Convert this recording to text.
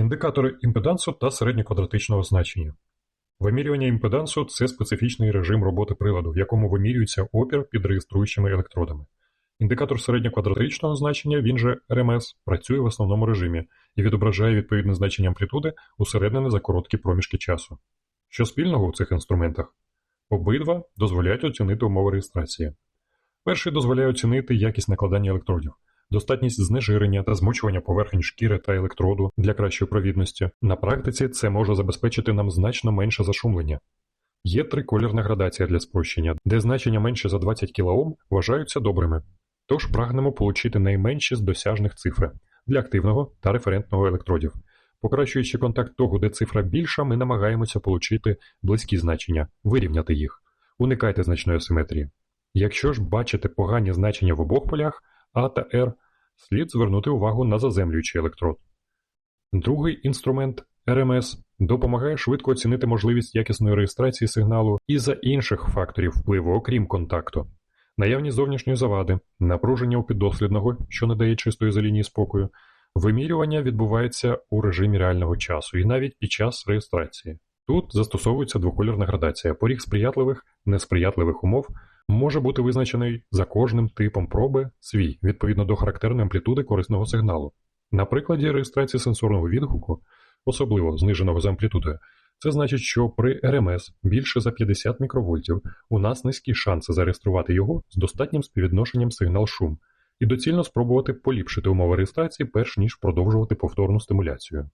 Індикатори імпедансу та середньоквадратичного значення. Вимірювання імпедансу це специфічний режим роботи приладу, в якому вимірюється опір під реєструючими електродами. Індикатор середньоквадратичного значення, він же РМС, працює в основному режимі і відображає відповідне значення амплітуди усереднене за короткі проміжки часу. Що спільного у цих інструментах? Обидва дозволяють оцінити умови реєстрації. Перший дозволяє оцінити якість накладання електродів, достатність знежирення та змочування поверхень шкіри та електроду для кращої провідності. На практиці це може забезпечити нам значно менше зашумлення. Є триколірна градація для спрощення, де значення менше за 20 кОм вважаються добрими. Тож прагнемо получити найменші з досяжних цифри для активного та референтного електродів. Покращуючи контакт того, де цифра більша, ми намагаємося получити близькі значення, вирівняти їх. Уникайте значної асиметрії. Якщо ж бачите погані значення в обох полях А та Р, слід звернути увагу на заземлюючий електрод. Другий інструмент РМС допомагає швидко оцінити можливість якісної реєстрації сигналу і за інших факторів впливу, окрім контакту. Наявність зовнішньої завади, напруження у піддослідного, що не дає чистої за лінії спокою, вимірювання відбувається у режимі реального часу і навіть під час реєстрації. Тут застосовується двокольорна градація. Поріг сприятливих, несприятливих умов може бути визначений за кожним типом проби свій відповідно до характерної амплітуди корисного сигналу. На прикладі реєстрації сенсорного відгуку, особливо зниженого за амплітудою, це значить, що при РМС більше за 50 мікровольтів у нас низькі шанси зареєструвати його з достатнім співвідношенням сигнал-шум і доцільно спробувати поліпшити умови реєстрації, перш ніж продовжувати повторну стимуляцію.